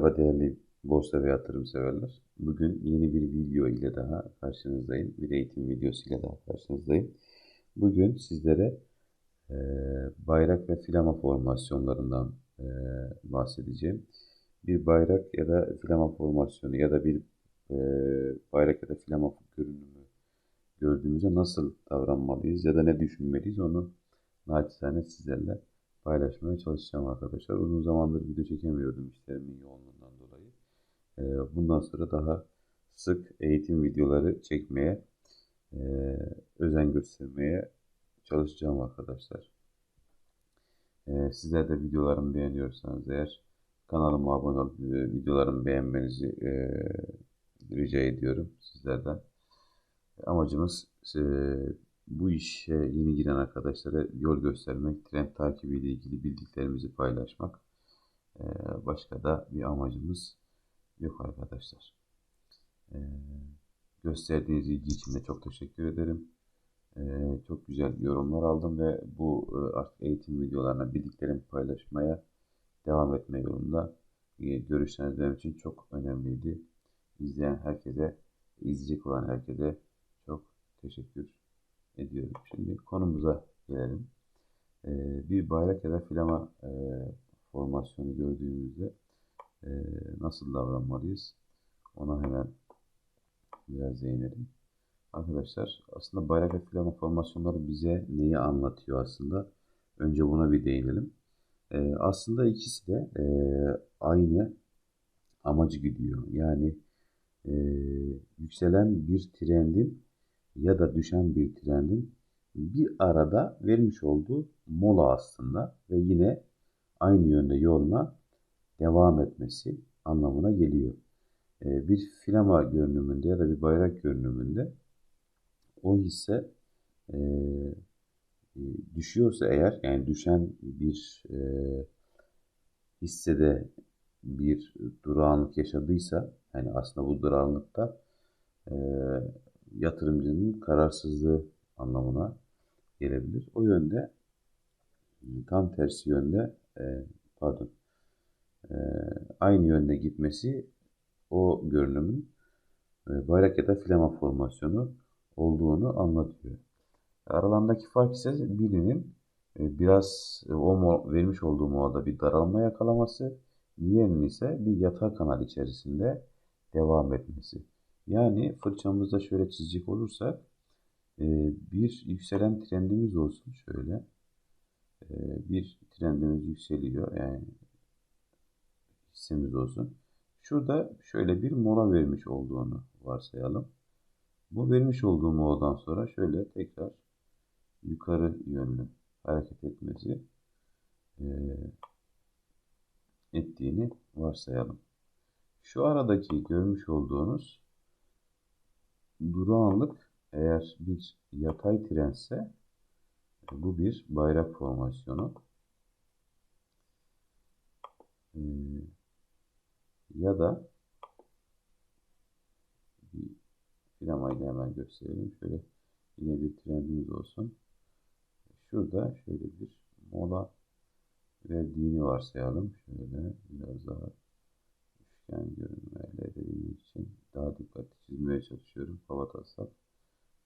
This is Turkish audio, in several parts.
Merhaba değerli borsa ve yatırım severler. Bugün yeni bir video ile daha karşınızdayım. Bir eğitim videosu ile daha karşınızdayım. Bugün sizlere e, bayrak ve flama formasyonlarından e, bahsedeceğim. Bir bayrak ya da flama formasyonu ya da bir e, bayrak ya da flama görünümü gördüğümüzde nasıl davranmalıyız ya da ne düşünmeliyiz onu naçizane sizlerle paylaşmaya çalışacağım arkadaşlar. Uzun zamandır video çekemiyordum işlerimin. Ee, bundan sonra daha sık eğitim videoları çekmeye, e, özen göstermeye çalışacağım arkadaşlar. Ee, sizler de videolarımı beğeniyorsanız eğer kanalıma abone olup e, videolarımı beğenmenizi e, rica ediyorum sizlerden. Amacımız bu işe yeni giren arkadaşlara yol göstermek, trend takibi ile ilgili bildiklerimizi paylaşmak. Ee, başka da bir amacımız yok arkadaşlar. Ee, gösterdiğiniz ilgi için de çok teşekkür ederim. Ee, çok güzel yorumlar aldım ve bu e, artık eğitim videolarına bildiklerimi paylaşmaya devam etme yolunda e, görüşleriniz benim için çok önemliydi. İzleyen herkese, izleyecek olan herkese çok teşekkür ediyorum. Şimdi konumuza gelelim. Ee, bir bayrak ya da flama e, formasyonu gördüğümüzde e, nasıl davranmalıyız? Ona hemen biraz değinelim. Arkadaşlar aslında bayrak ve flama formasyonları bize neyi anlatıyor aslında? Önce buna bir değinelim. E, aslında ikisi de e, aynı amacı gidiyor. Yani e, yükselen bir trendin ya da düşen bir trendin bir arada vermiş olduğu mola aslında ve yine aynı yönde yoluna devam etmesi anlamına geliyor. Ee, bir flama görünümünde ya da bir bayrak görünümünde o hisse e, e, düşüyorsa eğer yani düşen bir e, hissede bir durağanlık yaşadıysa yani aslında bu durağanlıkta e, yatırımcının kararsızlığı anlamına gelebilir. O yönde tam tersi yönde e, pardon e, aynı yönde gitmesi o görünümün e, bayrak ya da flama formasyonu olduğunu anlatıyor. Aralarındaki fark ise birinin e, biraz e, o vermiş olduğu molada bir daralma yakalaması, diğerinin ise bir yatay kanal içerisinde devam etmesi. Yani fırçamızda şöyle çizecek olursak e, bir yükselen trendimiz olsun şöyle. E, bir trendimiz yükseliyor yani hissemiz olsun. Şurada şöyle bir mola vermiş olduğunu varsayalım. Bu vermiş olduğu moladan sonra şöyle tekrar yukarı yönlü hareket etmesi e, ettiğini varsayalım. Şu aradaki görmüş olduğunuz durağanlık eğer bir yatay trense bu bir bayrak formasyonu. Ee, ya da bir flamayla hemen gösterelim. Şöyle yine bir trendimiz olsun. Şurada şöyle bir mola verdiğini varsayalım. Şöyle biraz daha üçgen görünümü elde edebilmek için daha dikkatli çizmeye çalışıyorum. Hava taslak.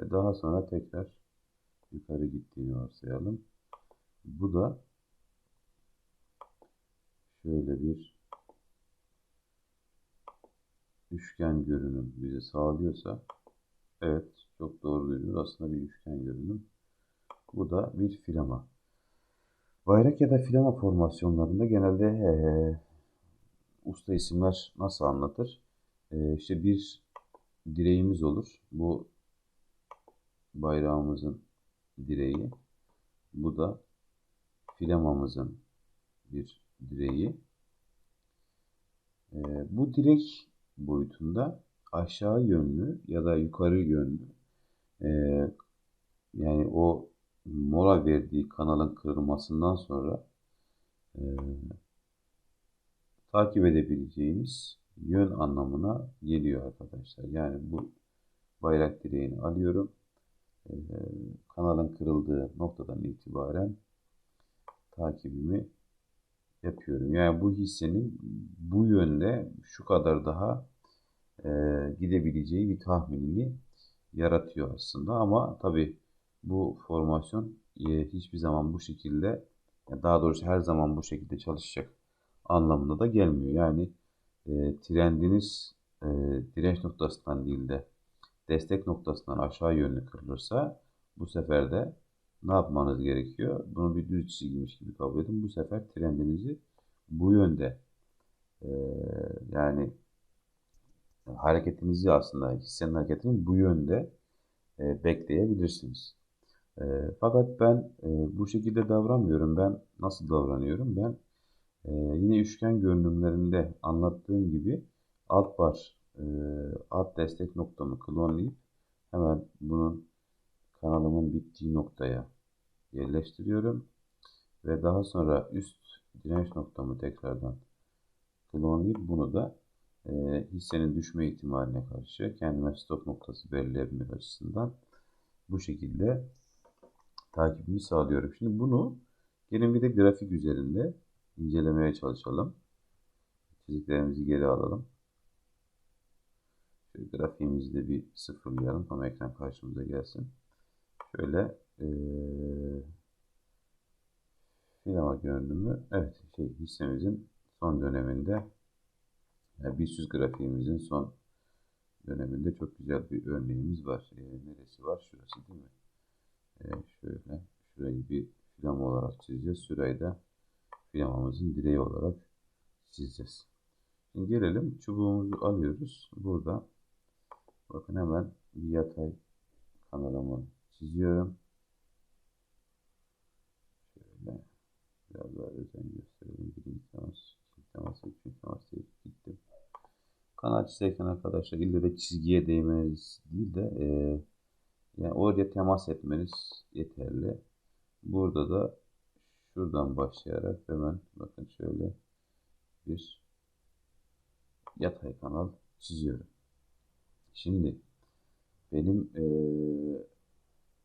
Ve daha sonra tekrar yukarı gittiğini varsayalım. Bu da şöyle bir üçgen görünüm bize sağlıyorsa evet çok doğru duydunuz. Aslında bir üçgen görünüm. Bu da bir filama. Bayrak ya da filama formasyonlarında genelde ee, usta isimler nasıl anlatır? E, işte bir direğimiz olur. Bu bayrağımızın direği. Bu da filamamızın bir direği. E, bu direk boyutunda aşağı yönlü ya da yukarı yönlü e, yani o mola verdiği kanalın kırılmasından sonra e, takip edebileceğimiz yön anlamına geliyor arkadaşlar. Yani bu bayrak direğini alıyorum. Ee, kanalın kırıldığı noktadan itibaren takibimi yapıyorum. Yani bu hissenin bu yönde şu kadar daha e, gidebileceği bir tahminini yaratıyor aslında. Ama tabii bu formasyon e, hiçbir zaman bu şekilde daha doğrusu her zaman bu şekilde çalışacak anlamında da gelmiyor. Yani e, trendiniz e, direnç noktasından değil de destek noktasından aşağı yönlü kırılırsa bu sefer de ne yapmanız gerekiyor? Bunu bir düz çizgiymiş gibi kabul edin. Bu sefer trendinizi bu yönde e, yani hareketinizi aslında hissenin hareketini bu yönde e, bekleyebilirsiniz. E, fakat ben e, bu şekilde davranmıyorum. Ben nasıl davranıyorum? Ben e, yine üçgen görünümlerinde anlattığım gibi alt bar e, alt destek noktamı klonlayıp hemen bunun kanalımın bittiği noktaya yerleştiriyorum. Ve daha sonra üst direnç noktamı tekrardan klonlayıp bunu da e, hissenin düşme ihtimaline karşı kendime stop noktası belirleyebilmek açısından bu şekilde takibimi sağlıyorum. Şimdi bunu gelin bir de grafik üzerinde incelemeye çalışalım. Çiziklerimizi geri alalım. Şöyle grafiğimizi de bir sıfırlayalım. Tam ekran karşımıza gelsin. Şöyle ee, filama görünümü. Evet şey hissemizin son döneminde yani BIST grafiğimizin son döneminde çok güzel bir örneğimiz var. E, neresi var? Şurası değil mi? E, şöyle şurayı bir filam olarak çizeceğiz. Şurayı da filamamızın direği olarak çizeceğiz. Şimdi gelelim çubuğumuzu alıyoruz. Burada bakın hemen bir yatay kanalımı çiziyorum. Şöyle biraz daha özen gösterelim. Birinci temas, ikinci temas, üçüncü temas gittim. Kanal çizerken arkadaşlar ille de çizgiye değmeniz değil de e, yani oraya temas etmeniz yeterli. Burada da şuradan başlayarak hemen bakın şöyle bir yatay kanal çiziyorum. Şimdi benim e,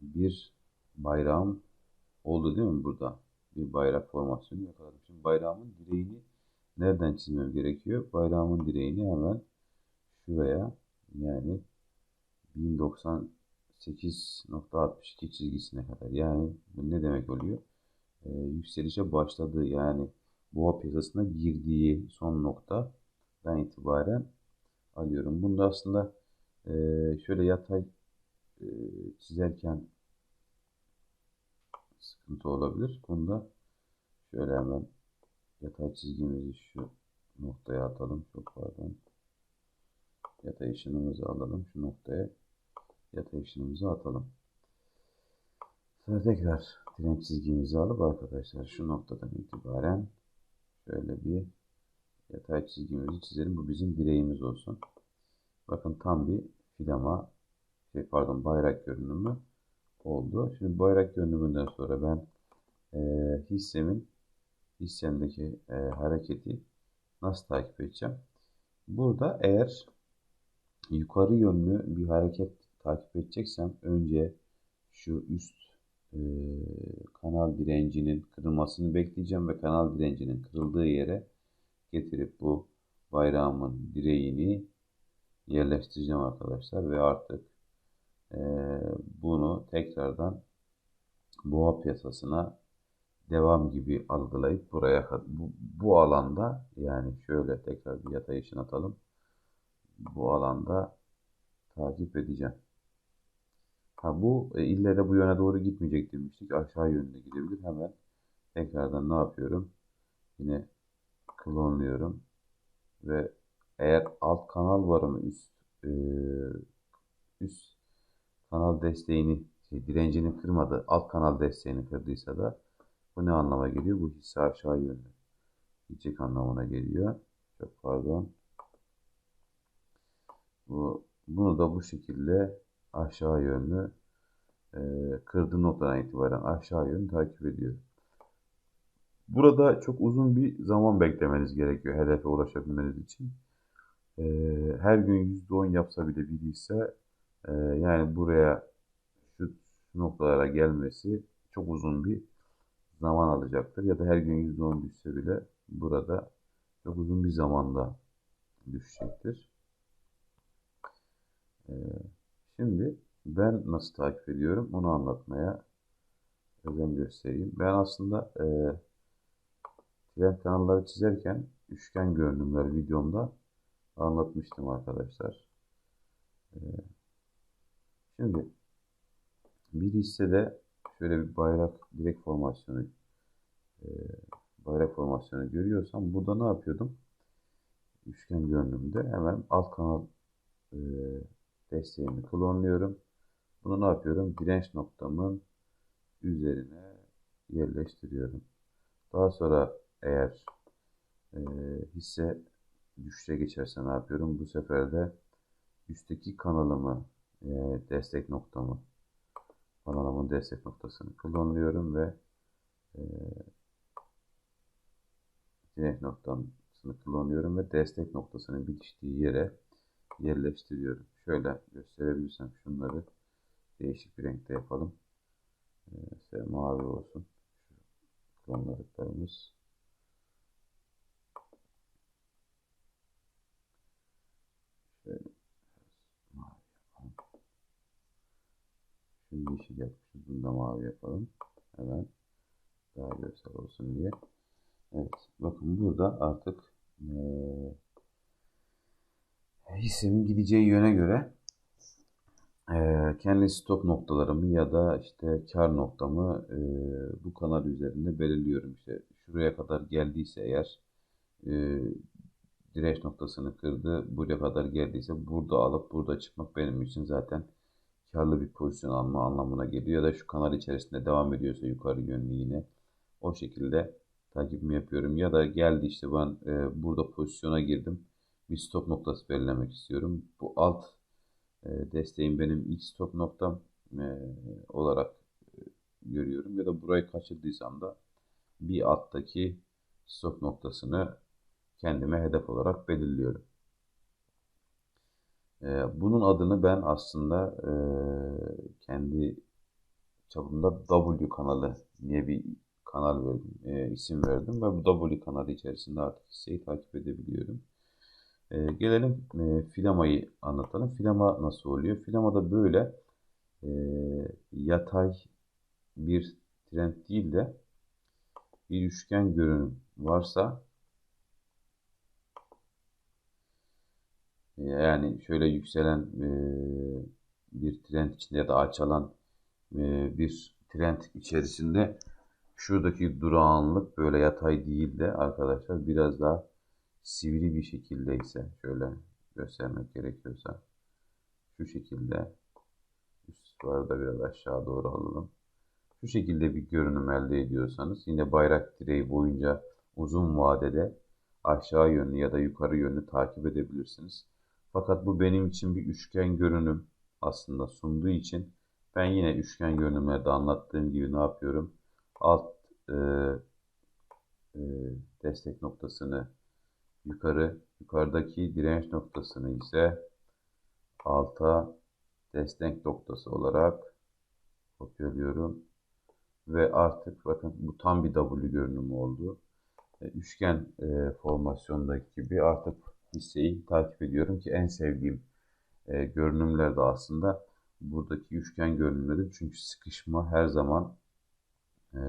bir bayrağım oldu değil mi burada? Bir bayrak formasyonu yakaladım. Şimdi bayrağımın direğini nereden çizmem gerekiyor? Bayrağımın direğini hemen şuraya yani 1098.62 çizgisine kadar. Yani bu ne demek oluyor? Ee, yükselişe başladığı yani boğa piyasasına girdiği son noktadan itibaren alıyorum. Bunda aslında e, şöyle yatay e, çizerken sıkıntı olabilir. Bunda şöyle hemen yatay çizgimizi şu noktaya atalım. Çok pardon. Yatay ışınımızı alalım. Şu noktaya yatay ışınımızı atalım. Sonra tekrar direnç çizgimizi alıp arkadaşlar şu noktadan itibaren şöyle bir yatay çizgimizi çizelim. Bu bizim direğimiz olsun. Bakın tam bir filama şey pardon bayrak görünümü oldu. Şimdi bayrak görünümünden sonra ben e, hissemin hissemdeki e, hareketi nasıl takip edeceğim? Burada eğer yukarı yönlü bir hareket takip edeceksem önce şu üst e, kanal direncinin kırılmasını bekleyeceğim ve kanal direncinin kırıldığı yere getirip bu bayrağımın direğini yerleştireceğim arkadaşlar ve artık bunu tekrardan boğa piyasasına devam gibi algılayıp buraya bu, bu alanda yani şöyle tekrar bir yatay ışın atalım. Bu alanda takip edeceğim. Ha bu e, ille de bu yöne doğru gitmeyecek demiştik. Aşağı yönde gidebilir. Hemen tekrardan ne yapıyorum? Yine klonluyorum. Ve eğer alt kanal varımı üst e, üst kanal desteğini şey, direncini kırmadı. Alt kanal desteğini kırdıysa da bu ne anlama geliyor? Bu hisse aşağı yönlü. Gidecek anlamına geliyor. Çok pardon. Bu, bunu da bu şekilde aşağı yönlü e, kırdığı noktadan itibaren aşağı yönlü takip ediyor. Burada çok uzun bir zaman beklemeniz gerekiyor hedefe ulaşabilmeniz için. E, her gün %10 yapsa bile biri ise e, yani buraya şu noktalara gelmesi çok uzun bir zaman alacaktır. Ya da her gün %10 düşse bile burada çok uzun bir zamanda düşecektir. Ee, şimdi ben nasıl takip ediyorum onu anlatmaya özen göstereyim. Ben aslında e, trend kanalları çizerken üçgen görünümler videomda anlatmıştım arkadaşlar. Ee, şimdi bir hissede şöyle bir bayrak direk formasyonu e, bayrak formasyonu görüyorsam burada ne yapıyordum? Üçgen görünümde hemen alt kanal e, desteğimi klonluyorum. Bunu ne yapıyorum? Direnç noktamın üzerine yerleştiriyorum. Daha sonra eğer e, hisse düşüşe geçerse ne yapıyorum? Bu sefer de üstteki kanalımı e, destek noktamı kanalımın destek noktasını klonluyorum ve e, direnç noktasını klonluyorum ve destek noktasının bitiştiği yere yerleştiriyorum. Şöyle gösterebilirsem şunları değişik bir renkte yapalım. Mesela mavi olsun. Şu klonladıklarımız. Şöyle mavi yapalım. Şunu yeşil yapmışız. Bunu da mavi yapalım. Hemen daha görsel olsun diye. Evet. Bakın burada artık ee, hissemin gideceği yöne göre e, kendi stop noktalarımı ya da işte kar noktamı e, bu kanal üzerinde belirliyorum. İşte şuraya kadar geldiyse eğer e, direnç noktasını kırdı. Buraya kadar geldiyse burada alıp burada çıkmak benim için zaten karlı bir pozisyon alma anlamına geliyor. Ya da şu kanal içerisinde devam ediyorsa yukarı yönlü yine o şekilde takibimi yapıyorum. Ya da geldi işte ben e, burada pozisyona girdim. Bir stop noktası belirlemek istiyorum. Bu alt e, desteğim benim ilk stop noktam e, olarak e, görüyorum. Ya da burayı kaçırdıysam da bir alttaki stop noktasını kendime hedef olarak belirliyorum. E, bunun adını ben aslında e, kendi çapımda W kanalı diye bir kanal verdim, e, isim verdim ve bu W kanalı içerisinde artık hisseyi takip edebiliyorum. E, gelelim e, filamayı anlatalım. Filama nasıl oluyor? Filamada böyle e, yatay bir trend değil de bir üçgen görünüm varsa yani şöyle yükselen bir trend içinde ya da açılan bir trend içerisinde şuradaki durağanlık böyle yatay değil de arkadaşlar biraz daha sivri bir şekilde ise şöyle göstermek gerekiyorsa şu şekilde üst duvarı da biraz aşağı doğru alalım. Şu şekilde bir görünüm elde ediyorsanız yine bayrak direği boyunca uzun vadede aşağı yönlü ya da yukarı yönlü takip edebilirsiniz. Fakat bu benim için bir üçgen görünüm aslında sunduğu için ben yine üçgen görünümlerde anlattığım gibi ne yapıyorum? Alt e, e, destek noktasını yukarı, yukarıdaki direnç noktasını ise alta destek noktası olarak kopyalıyorum. Ve artık bakın bu tam bir W görünümü oldu. E, üçgen e, formasyondaki gibi artık hisseyi takip ediyorum ki en sevdiğim e, görünümler de aslında buradaki üçgen görünümleri. Çünkü sıkışma her zaman e,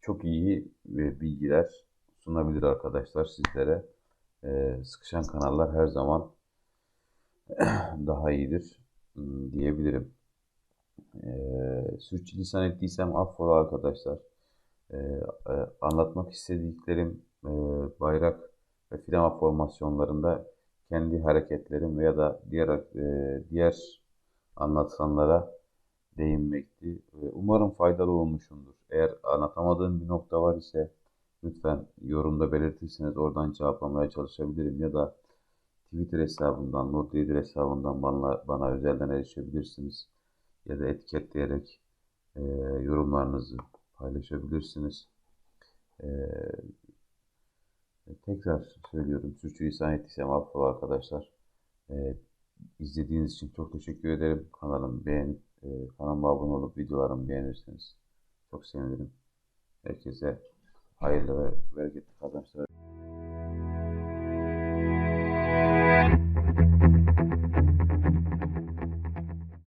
çok iyi bilgiler sunabilir arkadaşlar sizlere. E, sıkışan kanallar her zaman daha iyidir diyebilirim. E, sürçülisan ettiysem affola arkadaşlar. E, anlatmak istediklerim e, bayrak ve filama formasyonlarında kendi hareketlerim veya da diğer e, diğer anlatılanlara değinmekti. Umarım faydalı olmuşumdur. Eğer anlatamadığım bir nokta var ise lütfen yorumda belirtirseniz oradan cevaplamaya çalışabilirim ya da Twitter hesabından, Notleader hesabından bana, bana özelden erişebilirsiniz. Ya da etiketleyerek e, yorumlarınızı paylaşabilirsiniz. E, tekrar söylüyorum. Sürçülisan ettiysem affola arkadaşlar. E, izlediğiniz için çok teşekkür ederim. Kanalımı beğenip e, kanalıma abone olup videolarımı beğenirseniz çok sevinirim. Herkese hayırlı ve bereketli kazançlar